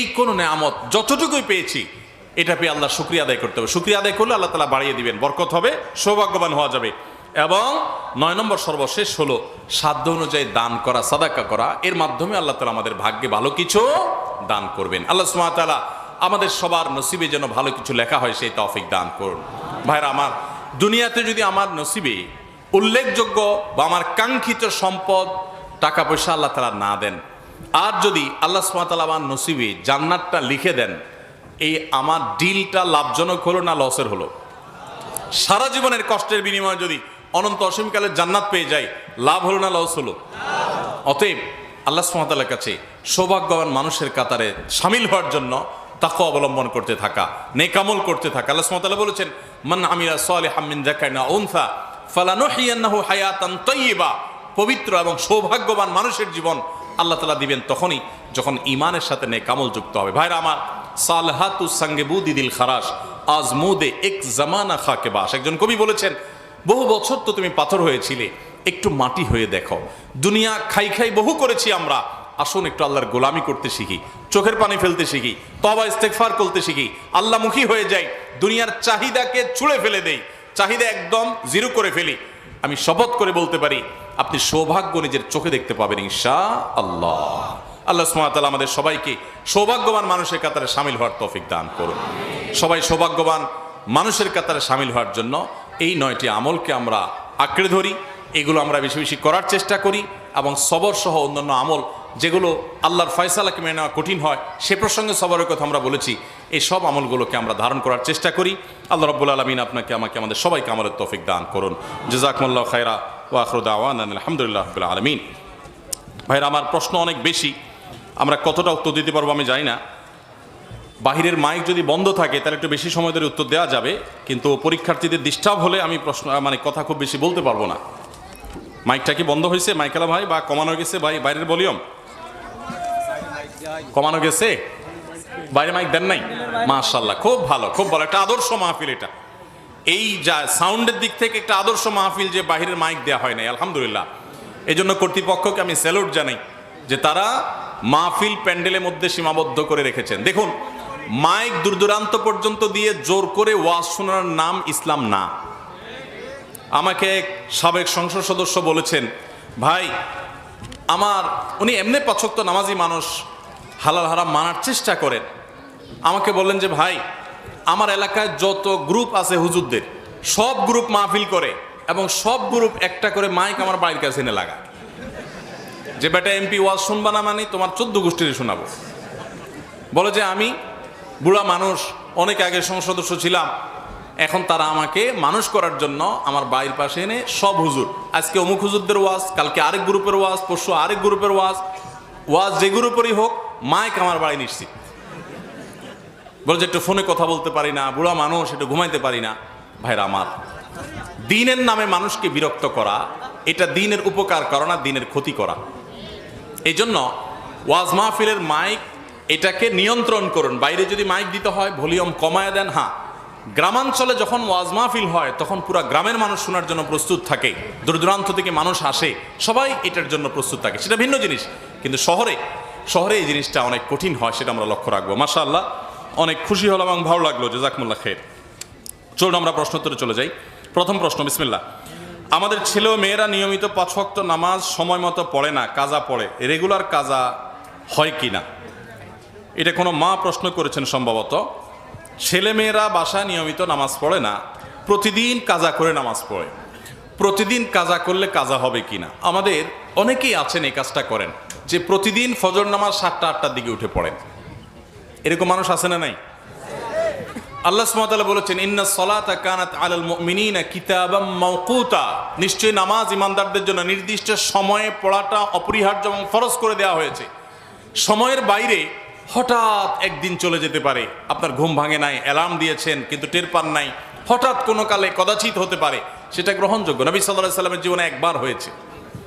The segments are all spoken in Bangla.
এই কোনো নেয়ামত যতটুকুই পেয়েছি, এটা পেয়ে আল্লাহ শুক্রিয়া আদায় করতে হবে। শুক্রিয়া আদায় করলে আল্লাহ তালা বাড়িয়ে দিবেন, বরকত হবে, সৌভাগ্যবান হওয়া যাবে। এবং নয় নম্বর সর্বশেষ হলো সাধ্য অনুযায়ী দান করা, সাদাকা করা, এর মাধ্যমে আল্লাহ তালা আমাদের ভাগ্যে ভালো কিছু দান করবেন। আল্লাহ সুমাতালা আমাদের সবার নসিবে যেন ভালো কিছু লেখা হয়, সেই তৌফিক দান করুন। ভাইরা, আমার দুনিয়াতে যদি আমার নসিবে উল্লেখযোগ্য বা আমার কাঙ্ক্ষিত সম্পদ, টাকা পয়সা আল্লাহ তালা না দেন আর যদি আল্লাহ সুমাতালা আমার নসিবে জান্নাতটা লিখে দেন, এই আমার ডিলটা লাভজনক হলো না লসের হলো? সারা জীবনের কষ্টের বিনিময়ে যদি অনন্ত অসীমকালের জান্নাত পেয়ে যায় লাভ হলো না লস হলো? অতএব আল্লাহ সুমাতালার কাছে সৌভাগ্যবান মানুষের কাতারে সামিল হওয়ার জন্য তাকে অবলম্বন করতে থাকা নেকামল করতে থাকা। আল্লাহ সুমাতালা বলেছেন, মান আমিরা সালে হামিন জাকাইনা উনসা, ফালানুহিয়ান্নাহু হায়াতান তৈবা পবিত্র এবং সৌভাগ্যবান মানুষের জীবন আল্লাহ তালা দিবেন তখনই যখন ইমানের সাথে নেকামল যুক্ত হবে। ভাইরা আমার, সালহাতু সঙ্গে বুদিদিল খারাস আজ মুদে এক জামানা খাকে বাস। একজন কবি বলেছেন, বহু বছর তো তুমি পাথর হয়েছিলে, একটু মাটি হয়ে দেখো। দুনিয়া খাই খাই বহু করেছি আমরা। আসুন একটু আল্লাহর গোলামি করতে শিখি, চোখের পানি ফেলতে শিখি তবা ইস্তেকফার করতে শিখি। আল্লাহমুখী হয়ে যাই, দুনিয়ার চাহিদাকে ছুঁড়ে ফেলে দেই। চাহিদা একদম জিরো করে ফেলি। আমি শপথ করে বলতে পারি আপনি সৌভাগ্য নিজের চোখে দেখতে পাবেন ঈশা আল্লাহ আল্লাহ সুমাতাল আমাদের সবাইকে সৌভাগ্যবান মানুষের কাতারে সামিল হওয়ার তৌফিক দান করুন। সবাই সৌভাগ্যবান মানুষের কাতারে সামিল হওয়ার জন্য এই নয়টি আমলকে আমরা আঁকড়ে ধরি, এগুলো আমরা বেশি বেশি করার চেষ্টা করি এবং সবর সহ অন্যান্য আমল যেগুলো আল্লাহর ফয়সালাকে মেনে নেওয়া কঠিন হয়, সে প্রসঙ্গে সবরের কথা আমরা বলেছি, এই সব আমলগুলোকে আমরা ধারণ করার চেষ্টা করি। আল্লাহ রব্বুল আলমিন আপনাকে, আমাকে, আমাদের সবাইকে আমলের তফিক দান করুন। জজাকমুল্লাহ খায়রা ওয়াখরুদ আওয়ান আলহামদুলিল্লাহ আলমিন। ভাইরা, আমার প্রশ্ন অনেক বেশি। আমরা কতটা উত্তর দিতে পারব আমি জানি না। বাহিরের মাইক যদি বন্ধ থাকে, তাহলে একটু বেশি সময় ধরে উত্তর দেওয়া যাবে। কিন্তু পরীক্ষার্থীদের ডিস্টার্ব হলে আমি প্রশ্ন মানে কথা খুব বেশি বলতে পারব না। মাইকটা কি বন্ধ হয়েছে, মাইকেলা ভাই, বা কমানো গেছে? ভাই, বাইরের ভলিউম। কমানো গেছে? বাইরে মাইক দেন নাই? মাশাল্লাহ খুব ভালো খুব ভালো। একটা আদর্শ মাহফিল এটা। এই যা সাউন্ডের দিক থেকে একটা আদর্শ মাহফিল যে বাহিরের মাইক দেওয়া হয় নাই, আলহামদুলিল্লাহ। এই জন্য কর্তৃপক্ষকে আমি স্যালুট জানাই যে তারা মাহফিল প্যান্ডেলের মধ্যে সীমাবদ্ধ করে রেখেছেন। দেখুন, মাইক দূর দূরান্ত পর্যন্ত দিয়ে জোর করে ওয়াজ শোনার নাম ইসলাম না। আমাকে এক সাবেক সংসদ সদস্য বলেছেন, ভাই, আমার, উনি এমনি পছক্ত নামাজি মানুষ, হালাল হারাম মানার চেষ্টা করেন। আমাকে বললেন যে, ভাই আমার এলাকায় যত গ্রুপ আছে হুজুরদের, সব গ্রুপ মাহফিল করে এবং সব গ্রুপ একটা করে মাইক আমার বাড়ির কাছে এনে লাগা যে বেটা এমপি ওয়াজ শুনবা না মানে তোমার চোদ্দ গোষ্ঠীর শোনাবো। বলে যে আমি বুড়া মানুষ, অনেক আগে সংসদ সদস্য ছিলাম, এখন তারা আমাকে মানুষ করার জন্য আমার বাড়ির পাশে এনে সব হুজুর, আজকে অমুক হুজুরদের ওয়াজ, কালকে আরেক গ্রুপের ওয়াজ, পরশু আরেক গ্রুপের ওয়াজ ওয়াজ যে গ্রুপেরই হোক মাইক আমার বাড়ি নিশ্চিত বলে যে একটু ফোনে কথা বলতে পারি না, বুড়া মানুষ, একটু ঘুমাইতে পারি না। ভাইরা আমার, দিনের নামে মানুষকে বিরক্ত করা, এটা দিনের উপকার করা না দিনের ক্ষতি করা। এই জন্য ওয়াজ মাহফিলের মাইক এটাকে নিয়ন্ত্রণ করুন। বাইরে যদি মাইক দিতে হয়, ভলিউম কমায় দেন হ্যাঁ। গ্রামাঞ্চলে যখন ওয়াজ মাহফিল হয়, তখন পুরো গ্রামের মানুষ শোনার জন্য প্রস্তুত থাকে। দূর দূরান্ত থেকে মানুষ আসে, সবাই এটার জন্য প্রস্তুত থাকে। সেটা ভিন্ন জিনিস, কিন্তু শহরে শহরে এই জিনিসটা অনেক কঠিন হয়, সেটা আমরা লক্ষ্য রাখব। মাসা আল্লাহ অনেক খুশি হলাম এবং ভালো লাগল, জাজাকমুল্লাহ খের। চলুন আমরা প্রশ্নোত্তরে চলে যাই। প্রথম প্রশ্ন বিসমিল্লা আমাদের ছেলে ও মেয়েরা নিয়মিত পাঁচ ওয়াক্ত নামাজ সময় মতো পড়ে না, কাজা পড়ে। রেগুলার কাজা হয় কি না? এটা কোনো মা প্রশ্ন করেছেন সম্ভবত। ছেলে মেয়েরা বাসায় নিয়মিত নামাজ পড়ে না, প্রতিদিন কাজা করে নামাজ পড়ে। প্রতিদিন কাজা করলে কাজা হবে কি না? আমাদের অনেকেই আছেন এই কাজটা করেন, যে প্রতিদিন ফজর নামাজ সাতটা আটটার দিকে উঠে পড়েন। এরকম মানুষ আছে না নাই? আল্লাহ সুমাতালা বলেছেন, ইন্না সলাতা কানাত আলাল মুমিনিনা কিতাবাম মাওকুতা। নিশ্চয়ই নামাজ ইমানদারদের জন্য নির্দিষ্ট সময়ে পড়াটা অপরিহার্য এবং ফরজ করে দেওয়া হয়েছে। সময়ের বাইরে হঠাৎ একদিন চলে যেতে পারে। আপনার ঘুম ভাঙে নাই, অ্যালার্ম দিয়েছেন, কিন্তু টের পান নাই। হঠাৎ কোনো কালে কদাচিত হতে পারে। সেটা গ্রহণযোগ্য। নবী সাল্লাহ সাল্লামের জীবনে একবার হয়েছে।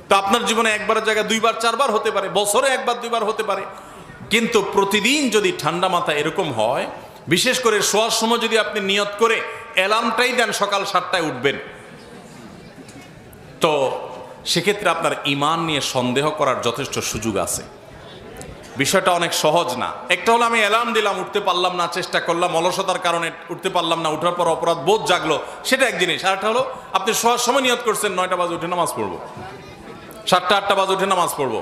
তো আপনার জীবনে একবারের জায়গায় দুইবার, চারবার হতে পারে, বছরে একবার, দুইবার হতে পারে। কিন্তু প্রতিদিন যদি ঠান্ডা মাথা এরকম হয়, বিশেষ করে শোয়ার সময় যদি আপনি নিয়ত করে অ্যালার্মটাই দেন সকাল সাতটায় উঠবেন, তো সেক্ষেত্রে আপনার ইমান নিয়ে সন্দেহ করার যথেষ্ট সুযোগ আছে। বিষয়টা অনেক সহজ না। একটা হলো আমি অ্যালার্ম দিলাম, উঠতে পারলাম না, চেষ্টা করলাম, অলসতার কারণে উঠতে পারলাম না, উঠার পর অপরাধ বোধ জাগলো, সেটা এক জিনিস। আর একটা হলো, আপনি শোয়ার সময় নিয়ত করছেন, নয়টা বাজে উঠে নামাজ পড়ব। সাতটা, আটটা বাজে উঠে নামাজ পড়ব।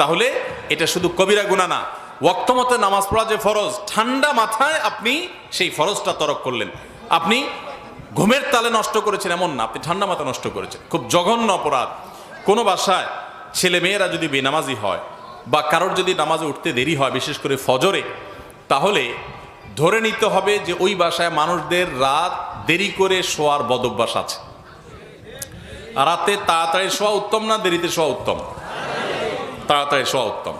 তাহলে এটা শুধু কবিরা গুণা না ওয়াক্ত মতে নামাজ পড়া যে ফরজ, ঠান্ডা মাথায় আপনি সেই ফরজটা তরক করলেন। আপনি ঘুমের তালে নষ্ট করেছেন, এমন না, আপনি ঠান্ডা মাথা নষ্ট করেছেন। খুব জঘন্য অপরাধ। কোনো বাসায় ছেলে মেয়েরা যদি বেনামাজি হয় বা কারোর যদি নামাজে উঠতে দেরি হয়, বিশেষ করে ফজরে, তাহলে ধরে নিতে হবে যে ওই বাসায় মানুষদের রাত দেরি করে শোয়ার বদভ্যাস আছে। রাতে তাড়াতাড়ি শোয়া উত্তম না দেরিতে শোয়া উত্তম? তাড়াতাড়ি শোয়া উত্তম।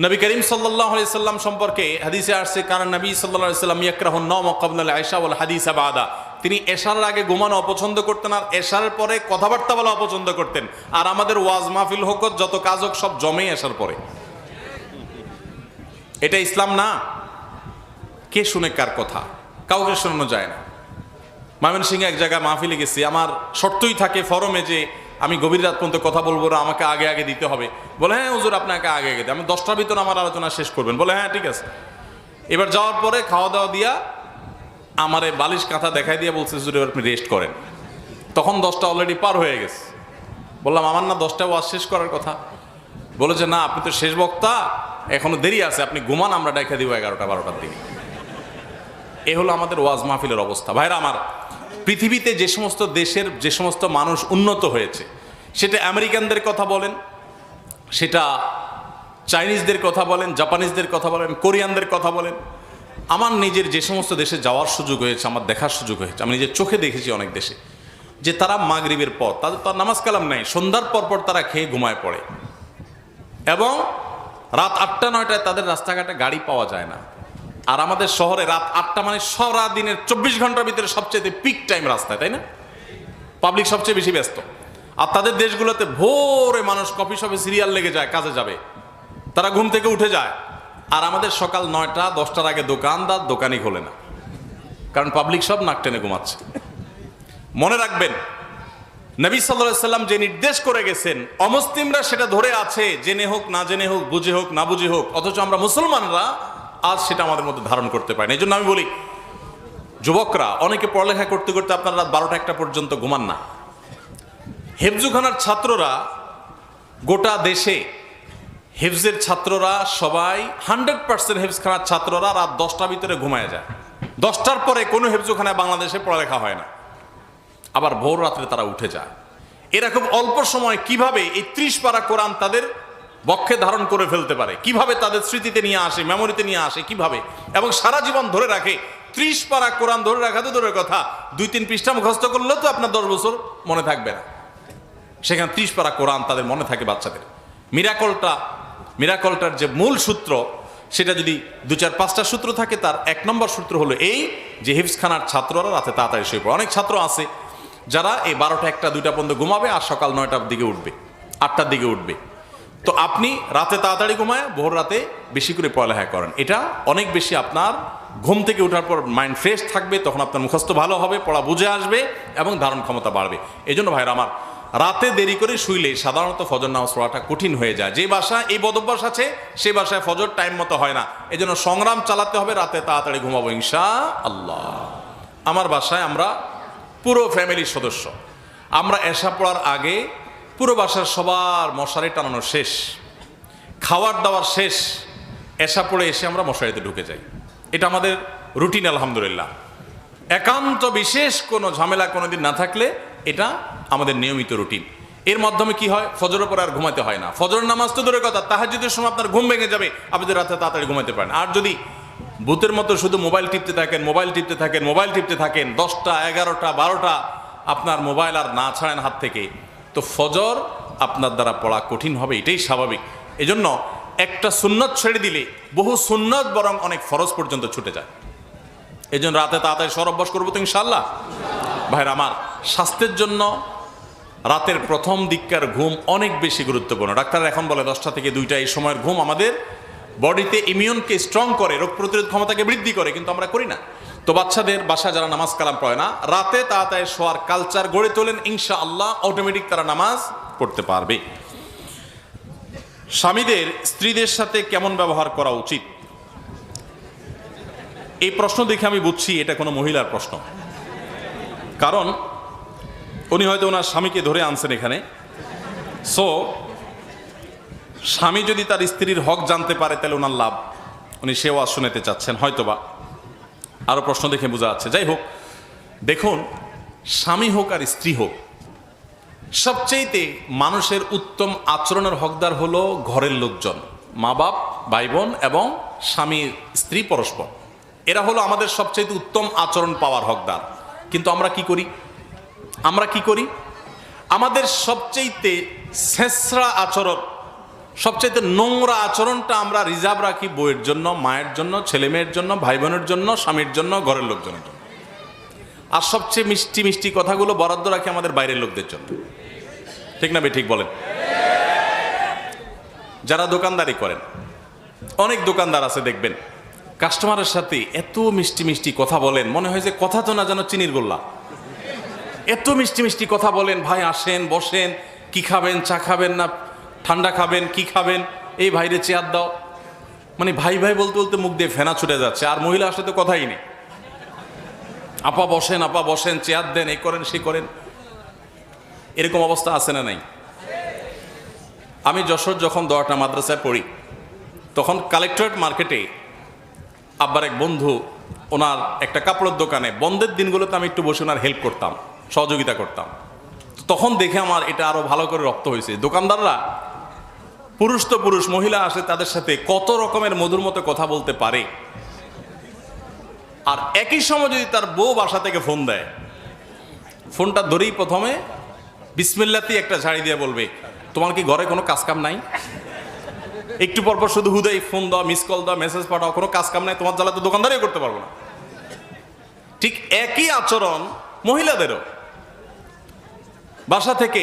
নবী করিম সাল্লাম সম্পর্কে হাদিসে আসছে কারণ নবী সাল্লাম ইয়াকরাহ নম কবনাল আয়সা বল হাদিসা বাদা। তিনি এশার আগে ঘুমানো অপছন্দ করতেন আর এশার পরে কথাবার্তা বলা অপছন্দ করতেন। আর আমাদের ওয়াজ মাহফিল হোক, যত কাজ হোক, সব জমেই আসার পরে। এটা ইসলাম না। কে শুনে কার কথা? কাউকে শোনানো যায় না। ময়মনসিংহে এক জায়গায় মাহফিলে গেছি। আমার শর্তই থাকে ফরমে যে আমি গভীর রাত পর্যন্ত কথা বলব না, আমাকে আগে আগে দিতে হবে। বলে হ্যাঁ হুজুর আপনাকে আগে আগে আমি দশটার ভিতরে আমার আলোচনা শেষ করবেন। বলে হ্যাঁ ঠিক আছে। এবার যাওয়ার পরে খাওয়া দাওয়া দিয়া আমারে বালিশ কাঁথা দেখাই দিয়ে বলছে, হুজুর, এবার আপনি রেস্ট করেন। তখন দশটা অলরেডি পার হয়ে গেছে। বললাম, আমার না দশটা ওয়াজ শেষ করার কথা। বলেছে না, আপনি তো শেষ বক্তা, এখনও দেরি আছে, আপনি ঘুমান, আমরা দেখা দিব এগারোটা, বারোটার দিকে। এ হলো আমাদের ওয়াজ মাহফিলের অবস্থা। ভাইরা আমার পৃথিবীতে যে সমস্ত দেশের যে সমস্ত মানুষ উন্নত হয়েছে, সেটা আমেরিকানদের কথা বলেন, সেটা চাইনিজদের কথা বলেন, জাপানিজদের কথা বলেন, কোরিয়ানদের কথা বলেন। আমার নিজের যে সমস্ত দেশে যাওয়ার সুযোগ হয়েছে, আমার দেখার সুযোগ হয়েছে, আমি নিজের চোখে দেখেছি অনেক দেশে, যে তারা মাগরিবের পর, তাদের তো আর নামাজ কালাম নাই, সন্ধ্যার পর পর তারা খেয়ে ঘুমায় পড়ে। এবং রাত আটটা, নয়টায় তাদের রাস্তাঘাটে গাড়ি পাওয়া যায় না। আর আমাদের শহরে রাত আটটা মানে সারা দিনের চব্বিশ ঘণ্টার ভিতরে সবচেয়ে পিক টাইম রাস্তায়, তাই না? পাবলিক সবচেয়ে বেশি ব্যস্ত। আর তাদের দেশগুলোতে ভোরে মানুষ কফি শপে সিরিয়াল লেগে যায়, কাজে যাবে। তারা ঘুম থেকে উঠে যায়। আর আমাদের সকাল নয়টা, দশটার আগে দোকানদার দোকানই খোলে না। কারণ পাবলিক সব নাক টেনে ঘুমাচ্ছে। মনে রাখবেন, নবী সাল্লাহ সাল্লাম যে নির্দেশ করে গেছেন, অমুসলিমরা সেটা ধরে আছে, জেনে হোক, না জেনে হোক, বুঝে হোক, না বুঝে হোক, অথচ আমরা মুসলমানরা আজ সেটা আমাদের মধ্যে ধারণ করতে পারি না এই জন্য আমি বলি, যুবকরা, অনেকে পড়ালেখা করতে করতে আপনার রাত বারোটা একটা পর্যন্ত ঘুমান না। হেফজুখানার ছাত্ররা গোটা দেশে হেফজের ছাত্ররা সবাই হান্ড্রেড পার্সেন্ট হেফজখানার ছাত্ররা রাত দশটার ভিতরে ঘুমায় যায়। দশটার পরে কোনো হেফজুখানায় বাংলাদেশে পড়ালেখা হয় না। আবার ভোর রাত্রে তারা উঠে যায়। এরা খুব অল্প সময় কীভাবে এই ত্রিশ পারা কোরআন তাদের বক্ষে ধারণ করে ফেলতে পারে। কীভাবে তাদের স্মৃতিতে নিয়ে আসে মেমোরিতে নিয়ে আসে, কীভাবে? এবং সারা জীবন ধরে রাখে। ত্রিশ পারা কোরআন ধরে রাখা তো দূরের কথা। দুই তিন পৃষ্ঠা মুখস্থ করলেও তো আপনার দশ বছর মনে থাকবে না। সেখানে ত্রিশ পারা কোরআন তাদের মনে থাকে বাচ্চাদের। মিরাকলটা, মিরাকলটার যে মূল সূত্র, সেটা যদি দু চার পাঁচটা সূত্র থাকে, তার এক নম্বর সূত্র হলো এই যে হিফসখানার ছাত্ররা রাতে তাড়াতাড়ি শুয়ে পড়ে। অনেক ছাত্র আছে যারা এই বারোটা, একটা, দুইটা পর্যন্ত ঘুমাবে আর সকাল নয়টার দিকে উঠবে, আটটার দিকে উঠবে। তো আপনি রাতে তাড়াতাড়ি ঘুমায়, ভোর রাতে বেশি করে পড়ালেখা করেন। এটা অনেক বেশি আপনার ঘুম থেকে ওঠার পর মাইন্ড ফ্রেশ থাকবে, তখন আপনার মুখস্থ ভালো হবে, পড়া বুঝে আসবে এবং ধারণ ক্ষমতা বাড়বে। এই জন্য ভাইরা আমার, রাতে দেরি করে শুইলে সাধারণত ফজর নামাজ পড়াটা কঠিন হয়ে যায়। যে বাসায় এই বদভ্যাস আছে, সে বাসায় ফজর টাইম মতো হয় না। এই জন্য সংগ্রাম চালাতে হবে, রাতে তাড়াতাড়ি ঘুমাবো ইনশা আল্লাহ আমার বাসায় আমরা পুরো ফ্যামিলির সদস্য। আমরা এসা পড়ার আগে পুরো বাসার সবার মশারি টানানো শেষ। খাওয়ার দাওয়ার শেষ। এসা পড়ে এসে আমরা মশারিতে ঢুকে যাই। এটা আমাদের রুটিন, আলহামদুলিল্লাহ। একান্ত বিশেষ কোনো ঝামেলা কোনোদিন না থাকলে এটা আমাদের নিয়মিত রুটিন। এর মাধ্যমে কি হয়? ফজরের পরে আর ঘুমাতে হয় না। ফজর নামাজ তো দূরের কথা। তাহাজুদের সময় আপনার ঘুম ভেঙে যাবে। আপনি রাতে তাড়াতাড়ি ঘুমাতে পারেন। আর যদি ভূতের মতো শুধু মোবাইল টিপতে থাকেন, মোবাইল টিপতে থাকেন, মোবাইল টিপতে থাকেন, দশটা, এগারোটা, বারোটা, আপনার মোবাইল আর না ছাড়েন হাত থেকে। তো ফজর আপনার দ্বারা পড়া কঠিন হবে, এটাই স্বাভাবিক। এজন্য একটা সুন্নত ছেড়ে দিলে বহু সুন্নত বরং অনেক ফরজ পর্যন্ত ছুটে যায়। এই জন্য রাতে তাড়াতাড়ি সর অভ্যাস করব তো ইনশাল্লাহ ভাইরা আমার, স্বাস্থ্যের জন্য রাতের প্রথম দিককার ঘুম অনেক বেশি গুরুত্বপূর্ণ। ডাক্তার এখন বলে দশটা থেকে দুইটা এই সময়ের ঘুম আমাদের বডিতে ইমিউনকে স্ট্রং করে, রোগ প্রতিরোধ ক্ষমতাকে বৃদ্ধি করে, কিন্তু আমরা করি না। তো বাচ্চাদের বাসায় যারা নামাজ কালাম পড়ে না, রাতে তাড়াতাড়ি শোয়ার কালচার গড়ে তোলেন ইনশা আল্লাহ অটোমেটিক তারা নামাজ পড়তে পারবে। স্বামীদের স্ত্রীদের সাথে কেমন ব্যবহার করা উচিত? এই প্রশ্ন দেখে আমি বুঝছি এটা কোনো মহিলার প্রশ্ন। কারণ উনি হয়তো ওনার স্বামীকে ধরে আনছেন এখানে। সো স্বামী যদি তার স্ত্রীর হক জানতে পারে, তাহলে ওনার লাভ। উনি সেও আজ শুনেতে চাচ্ছেন, হয়তোবা। আরও প্রশ্ন দেখে বোঝা যাচ্ছে। যাই হোক, দেখুন, স্বামী হোক আর স্ত্রী হোক, সবচেয়েতে মানুষের উত্তম আচরণের হকদার হলো ঘরের লোকজন, মা বাপ, ভাই বোন এবং স্বামী, স্ত্রী, পরস্পর। এরা হলো আমাদের সবচেয়ে উত্তম আচরণ পাওয়ার হকদার। কিন্তু আমরা কি করি? আমরা কি করি? আমাদের সবচেয়েতে শেষরা আচরণ সবচেয়ে নোংরা আচরণটা আমরা রিজার্ভ রাখি বইয়ের জন্য, মায়ের জন্য, ছেলে মেয়ের জন্য ভাই বোনের জন্য, স্বামীর জন্য, ঘরের লোকজনের জন্য। আর সবচেয়ে মিষ্টি মিষ্টি কথাগুলো বরাদ্দ রাখি আমাদের বাইরের লোকদের জন্য। ঠিক না ঠিক বলেন। যারা দোকানদারি করেন, অনেক দোকানদার আছে দেখবেন, কাস্টমারের সাথে এত মিষ্টি মিষ্টি কথা বলেন, মনে হয় যে কথা তো না যেন চিনির গোল্লা। এত মিষ্টি মিষ্টি কথা বলেন, ভাই আসেন, বসেন, কি খাবেন, চা খাবেন না ঠান্ডা খাবেন, কি খাবেন? এই ভাইরে চেয়ার দাও। মানে ভাই ভাই বলতে বলতে মুখ দিয়ে ফেনা ছুটে যাচ্ছে, আর মহিলা আসলে তো কথাই নেই। আপা বসেন আপা বসেন, চেয়ার দেন, এই করেন সে করেন। এরকম অবস্থা আছে না নাই? আমি যশোর যখন দোয়াটা মাদ্রাসায় পড়ি, তখন কালেক্টরেট মার্কেটে আব্বার এক বন্ধু, ওনার একটা কাপড়ের দোকানে, বন্ধের দিনগুলোতে আমি একটু বসে ওনার হেল্প করতাম, সহযোগিতা করতাম। তখন দেখে আমার এটা আরও ভালো করে রপ্ত হয়েছে। দোকানদাররা পুরুষ তো পুরুষ, মহিলা আসে তাদের সাথে কত রকমের মধুর মতো কথা বলতে পারে। আর একই সময় যদি তার বউ বাসা থেকে ফোন দেয়, ফোনটা ধরেই প্রথমে বিসমিল্লাতেই একটা ঝাড়ি দিয়ে বলবে, তোমার কি ঘরে কোনো কাজ কাম নাই? একটু পর পর শুধু হুদাই, ফোন দাও মিস কল দাও মেসেজ পাঠাও, কোনো কাজ কাম নাই, তোমার জ্বালা তো দোকানদারিও করতে পারব না। ঠিক একই আচরণ মহিলাদেরও। বাসা থেকে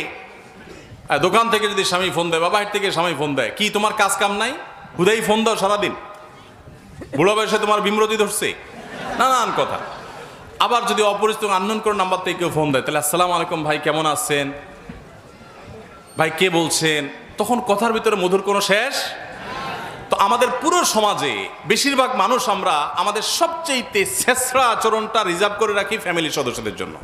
দোকান থেকে যদি স্বামী ফোন দেয় বা বাইরে থেকে স্বামী ফোন দেয়, কি তোমার কাজ কাম নাই? হুদাই ফোন দাও সারাদিন। বুড়ো বয়সে তোমার বিমরতি ধরছে। নানান কথা। আবার যদি অপরিচিত আননোন করে নাম্বার থেকে কেউ ফোন দেয়, তাহলে, আসসালামু আলাইকুম ভাই, কেমন আছেন? ভাই, কে বলছেন? তখন কথার ভিতরে মধুর কোনো শেষ? তো আমাদের পুরো সমাজে বেশিরভাগ মানুষ আমরা আমাদের সবচেয়ে শেষরা আচরণটা রিজার্ভ করে রাখি ফ্যামিলির সদস্যদের জন্য।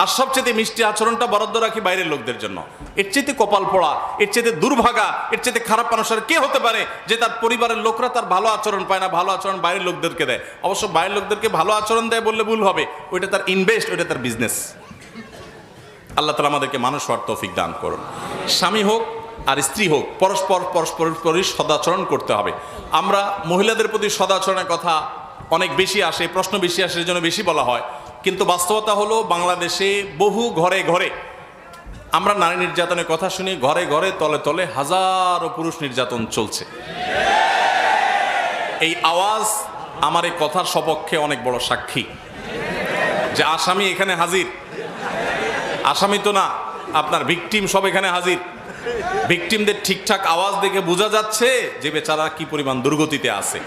আর সবচেয়ে মিষ্টি আচরণটা বরাদ্দ রাখি বাইরের লোকদের জন্য। এর চেয়ে কপাল পড়া, এর চেয়ে দুর্ভাগা, এর চেয়ে খারাপ মানুষের কে হতে পারে যে তার পরিবারের লোকরা তার ভালো আচরণ পায় না, ভালো আচরণ বাইরের লোকদেরকে দেয়। অবশ্য বাইরের লোকদেরকে ভালো আচরণ দেয় বললে ভুল হবে, ওইটা তার ইনভেস্ট ওইটা তার বিজনেস আল্লাহ তালা আমাদেরকে মানুষ হওয়ার তৌফিক দান করুন। স্বামী হোক আর স্ত্রী হোক, পরস্পর, পরস্পরের প্রতি সদাচরণ করতে হবে। আমরা মহিলাদের প্রতি সদাচরণের কথা অনেক বেশি আসে, প্রশ্ন বেশি আসে জন্য বেশি বলা হয়। কিন্তু বাস্তবতা হলো বাংলাদেশে বহু ঘরে ঘরে, আমরা নারী নির্যাতনের কথা শুনি, ঘরে ঘরে, তলে তলে হাজারো পুরুষ নির্যাতন চলছে। এই আওয়াজ আমার এই কথার সপক্ষে অনেক বড় সাক্ষী। যে আসামি এখানে হাজির, আসামি তো না, আপনার ভিকটিম সব এখানে হাজির। ভিকটিমদের ঠিকঠাক আওয়াজ দেখে বোঝা যাচ্ছে যে বেচারা কি পরিমাণ দুর্গতিতে আছে।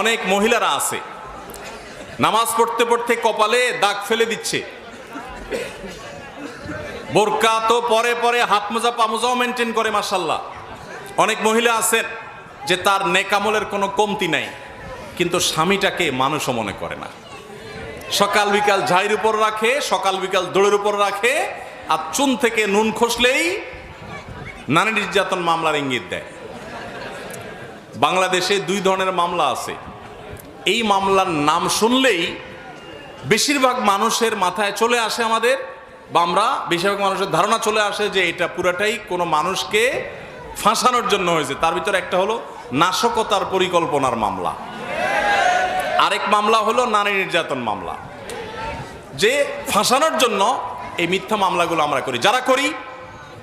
অনেক মহিলারা আছে। নামাজ পড়তে পড়তে কপালে দাগ ফেলে দিচ্ছে। বোরকা তো পরে পরে হাত মোজা পামোজাও মেনটেন করে মাসাল্লাহ অনেক মহিলা আছেন যে তার নেকামলের কোনো কমতি নাই, কিন্তু স্বামীটাকে মানুষও মনে করে না। সকাল বিকাল ঝাড়ির উপর রাখে, সকাল বিকাল দৌড়ের উপর রাখে, আর চুন থেকে নুন খসলেই নারী নির্যাতন মামলার ইঙ্গিত দেয়। বাংলাদেশে দুই ধরনের মামলা আছে। এই মামলার নাম শুনলেই বেশিরভাগ মানুষের মাথায় চলে আসে আমাদের বা আমরা বেশিরভাগ মানুষের ধারণা চলে আসে যে এটা পুরাটাই কোনো মানুষকে ফাঁসানোর জন্য হয়েছে। তার ভিতরে একটা হলো নাশকতার পরিকল্পনার মামলা। আরেক মামলা হলো নারী নির্যাতন মামলা। যে ফাঁসানোর জন্য এই মিথ্যা মামলাগুলো আমরা করি। যারা করি,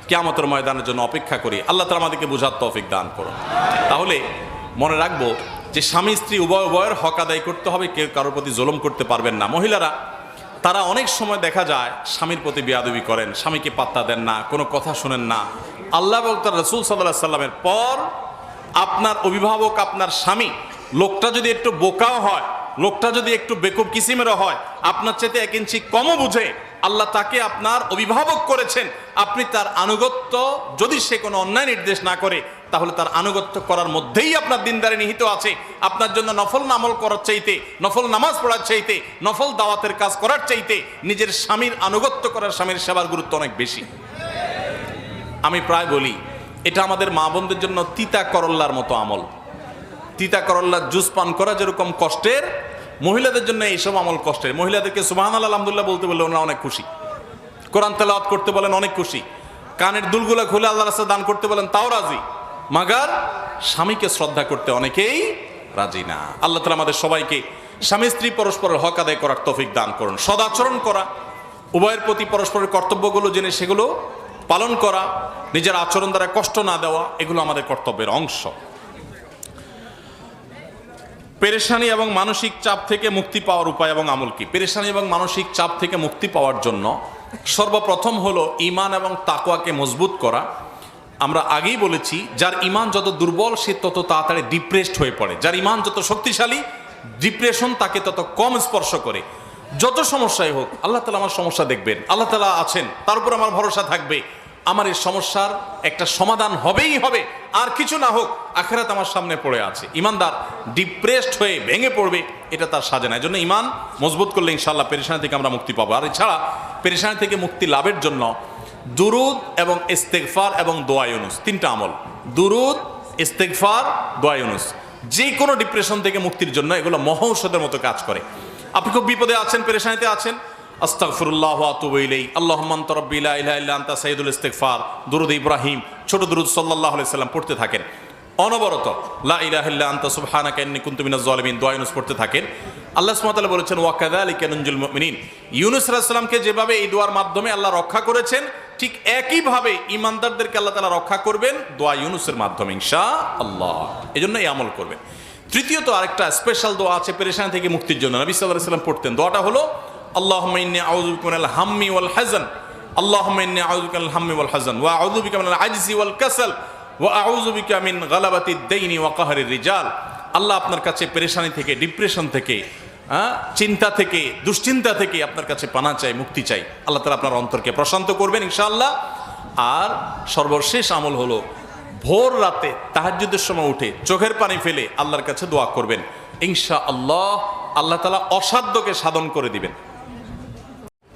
কেয়ামতের ময়দানের জন্য অপেক্ষা করি। আল্লাহ তালা আমাদেরকে বোঝার তৌফিক দান করুন। তাহলে মনে রাখব যে স্বামী স্ত্রী উভয় উভয়ের হক আদায় করতে হবে, কেউ কারোর প্রতি জলম করতে পারবেন না। মহিলারা, তারা অনেক সময় দেখা যায় স্বামীর প্রতি বিয়াদবি করেন, স্বামীকে পাত্তা দেন না, কোনো কথা শোনেন না। আল্লাহ বক্তার তার রসুল সাল্লাহ সাল্লামের পর আপনার অভিভাবক, আপনার স্বামী, লোকটা যদি একটু বোকাও হয় লোকটা যদি একটু বেকুব কিসিমেরও হয়, আপনার চাইতে এক ইঞ্চি কমও বুঝে। আল্লাহ তাকে আপনার অভিভাবক করেছেন। আপনি তার আনুগত্য যদি সে কোনো অন্যায় নির্দেশ না করে, তাহলে তার আনুগত্য করার মধ্যেই আপনার দিনদারে নিহিত আছে। আপনার জন্য নফল নামল করার চাইতে, নফল নামাজ পড়ার চাইতে, নফল দাওয়াতের কাজ করার চাইতে, নিজের স্বামীর আনুগত্য করার স্বামীর সেবার গুরুত্ব অনেক বেশি। আমি প্রায় বলি, এটা আমাদের মা বোনদের জন্য তিতা করল্লার মতো আমল। তিতা করল্লার জুস পান করা যেরকম কষ্টের, মহিলাদের জন্য এইসব আমল কষ্টের। মহিলাদেরকে সুবাহান আলহামদুলিল্লাহ বলতে বললে ওনারা অনেক খুশি। কোরআন তেলাওয়াত করতে বলেন অনেক খুশি। কানের দুলগুলা খুলে আল্লাহ রাস্তা দান করতে বলেন, তাও রাজি। মাগার স্বামীকে শ্রদ্ধা করতে অনেকেই রাজি না। আল্লাহ তালা আমাদের সবাইকে স্বামী, স্ত্রী পরস্পরের হক আদায় করার তফিক দান করুন। সদাচরণ করা। উভয়ের প্রতি পরস্পরের কর্তব্যগুলো জেনে সেগুলো পালন করা। নিজের আচরণ দ্বারা কষ্ট না দেওয়া, এগুলো আমাদের কর্তব্যের অংশ। পেরেশানি এবং মানসিক চাপ থেকে মুক্তি পাওয়ার উপায় এবং আমল কি? পেরেশানি এবং মানসিক চাপ থেকে মুক্তি পাওয়ার জন্য সর্বপ্রথম হলো ইমান এবং তাকওয়াকে মজবুত করা। আমরা আগেই বলেছি, যার ইমান যত দুর্বল, সে তত তাড়াতাড়ি ডিপ্রেসড হয়ে পড়ে। যার ইমান যত শক্তিশালী ডিপ্রেশন তাকে তত কম স্পর্শ করে। যত সমস্যাই হোক, আল্লাহ তালা আমার সমস্যা দেখবেন। আল্লাহ তালা আছেন, তার উপর আমার ভরসা থাকবে। আমার এই সমস্যার একটা সমাধান হবেই হবে। আর কিছু না হোক, আখেরাত আমার সামনে পড়ে আছে। ইমানদার ডিপ্রেসড হয়ে ভেঙে পড়বে, এটা তার সাজে না। এই জন্য ইমান মজবুত করলে ইনশাল্লাহ পেরেশানি থেকে আমরা মুক্তি পাবো। আর এছাড়া পেরেশানি থেকে মুক্তি লাভের জন্য দুরুদ এবং ইস্তেগফার এবং দোয়ায়ুনুস তিনটা আমল। দুরুদ, ইস্তেগফার দোয়ায়ুনুস যে কোনো ডিপ্রেশন থেকে মুক্তির জন্য এগুলো মহৌষধের মতো কাজ করে। আপনি খুব বিপদে আছেন, পেরেশানিতে আছেন আস্তাগফিরুল্লাহ ওয়া আতুবু ইলাইহি। আল্লাহুম্মা আনতা রাব্বি লা ইলাহা ইল্লা আনতা সাইয়্যিদুল ইস্তিগফার। দুরুদ ইব্রাহিম, ছোট দুরুদ আলাইহি সাল্লাম পড়তে থাকেন। অনবরত, লা ইলাহা ইল্লা আনতা, সুবহানাকা ইন্নী কুনতু মিনাজ জালিমিন, দোয়া ইউনুস পড়তে থাকেন। আল্লাহ সুবহানাহু বলেছেন, ওয়া কাযালিকা নুনজিল মুমিনিন। ইউনুস আলাইহিস যেভাবে এই দোয়ার মাধ্যমে আল্লাহ রক্ষা করেছেন, ঠিক একইভাবে ইমানদারদেরকে আল্লাহ তালা রক্ষা করবেন দোয়া ইউনুসের মাধ্যমে, ইনশাআল্লাহ। এজন্য এই আমল করবেন। তৃতীয়ত আরেকটা স্পেশাল দোয়া আছে, পেরেশানি থেকে মুক্তির জন্য। নবী আলাইহি সাল্লাম পড়তেন। দোয়াটা হলো ওয়াল হাযান। আল্লাহুম্মা ইন্নী আউযু বিকা মিনাল হাম্মি ওয়াল হাযান। ওয়া আউযু বিকা মিনাল আজজি ওয়াল কাসাল। ওয়া আউযু বিকা মিন গালাবাতিদ দাইনি ওয়া কাহরির রিজাল। আল্লাহ আপনার কাছে পেরেশানি থেকে, ডিপ্রেশন থেকে চিন্তা থেকে, দুশ্চিন্তা থেকে আপনার কাছে পানা চাই, মুক্তি চাই। আল্লাহ তালা আপনার অন্তরকে প্রশান্ত করবেন ইনশাআল্লাহ। আর সর্বশেষ আমল হলো, ভোর রাতে তাহাজ্জুদের সময় উঠে চোখের পানি ফেলে আল্লাহর কাছে দোয়া করবেন। ইনশা আল্লাহ আল্লাহ তালা অসাধ্যকে সাধন করে দিবেন।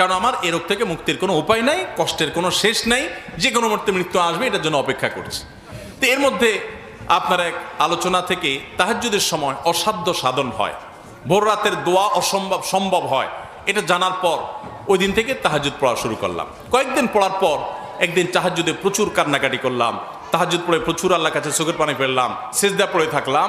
কারণ আমার এ রোগ থেকে মুক্তির কোনো উপায় নাই, কষ্টের কোনো শেষ নাই, যে কোনো মুহূর্তে মৃত্যু আসবে, এটার জন্য অপেক্ষা করছি। তো এর মধ্যে আপনার এক আলোচনা থেকে তাহাজ্জুদের সময় অসাধ্য সাধন হয়। ভোর রাতের দোয়া অসম্ভব সম্ভব হয়। এটা জানার পর ওই দিন থেকে তাহাজুদ পড়া শুরু করলাম। কয়েকদিন পড়ার পর একদিন তাহাজুদে প্রচুর কান্নাকাটি করলাম তাহাজুদ পড়ে প্রচুর আল্লাহ কাছে চোখের পানি ফেললাম, সেজদা পড়ে থাকলাম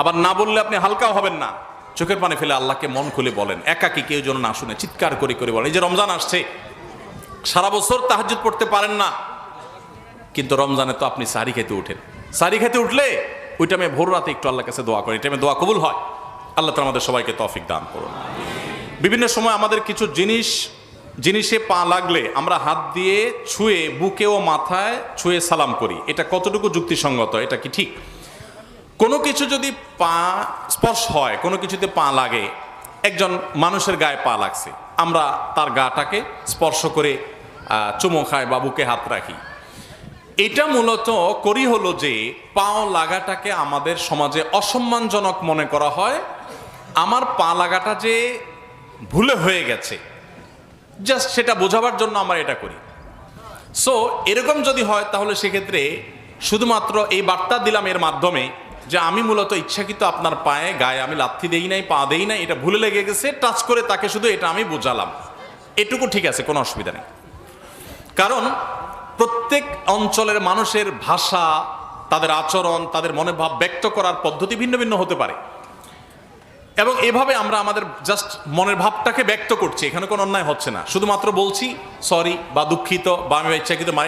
আবার না বললে আপনি হালকাও হবেন না। চোখের পানি ফেলে আল্লাহকে মন খুলে বলেন, একাকি কেউ যেন না শুনে চিৎকার করে করে বলেন, এই যে রমজান আসছে, সারা বছর তাহাজুদ পড়তে পারেন না, কিন্তু রমজানে তো আপনি সারি খেতে উঠেন। সারি খেতে উঠলে ওই টাইমে ভোর রাতে একটু আল্লাহর কাছে দোয়া এই টাইমে দোয়া কবুল হয়। আল্লাহ তালা আমাদের সবাইকে তৌফিক দান করুন। বিভিন্ন সময় আমাদের কিছু জিনিস, জিনিসে পা লাগলে আমরা হাত দিয়ে ছুঁয়ে, বুকে ও মাথায় ছুঁয়ে সালাম করি। এটা কতটুকু যুক্তিসঙ্গত, এটা কি ঠিক? কোনো কিছু যদি পা স্পর্শ হয়, কোনো কিছুতে পা লাগে, একজন মানুষের গায়ে পা লাগছে, আমরা তার গাটাকে স্পর্শ করে চুমো খাই বা বুকে হাত রাখি। এটা মূলত করি হলো যে, পাও লাগাটাকে আমাদের সমাজে অসম্মানজনক মনে করা হয়। আমার পা লাগাটা যে ভুলে হয়ে গেছে জাস্ট সেটা বোঝাবার জন্য আমরা এটা করি। সো এরকম যদি হয়, তাহলে সেক্ষেত্রে শুধুমাত্র এই বার্তা দিলাম এর মাধ্যমে যে আমি মূলত ইচ্ছাকৃত আপনার পায়ে গায়ে আমি লাথি দেই নাই পা দেই নাই এটা ভুলে লেগে গেছে টাচ করে তাকে শুধু এটা আমি বোঝালাম। এটুকু ঠিক আছে কোনো অসুবিধা নেই। কারণ প্রত্যেক অঞ্চলের মানুষের ভাষা তাদের আচরণ তাদের মনে ভাব ব্যক্ত করার পদ্ধতি ভিন্ন ভিন্ন হতে পারে। এবং এভাবে আমরা আমাদের জাস্ট মনের ভাবটাকে ব্যক্ত করছি এখানে কোনো অন্যায় হচ্ছে না। শুধুমাত্র বলছি সরি বা দুঃখিত বা আমি ইচ্ছাকৃত না,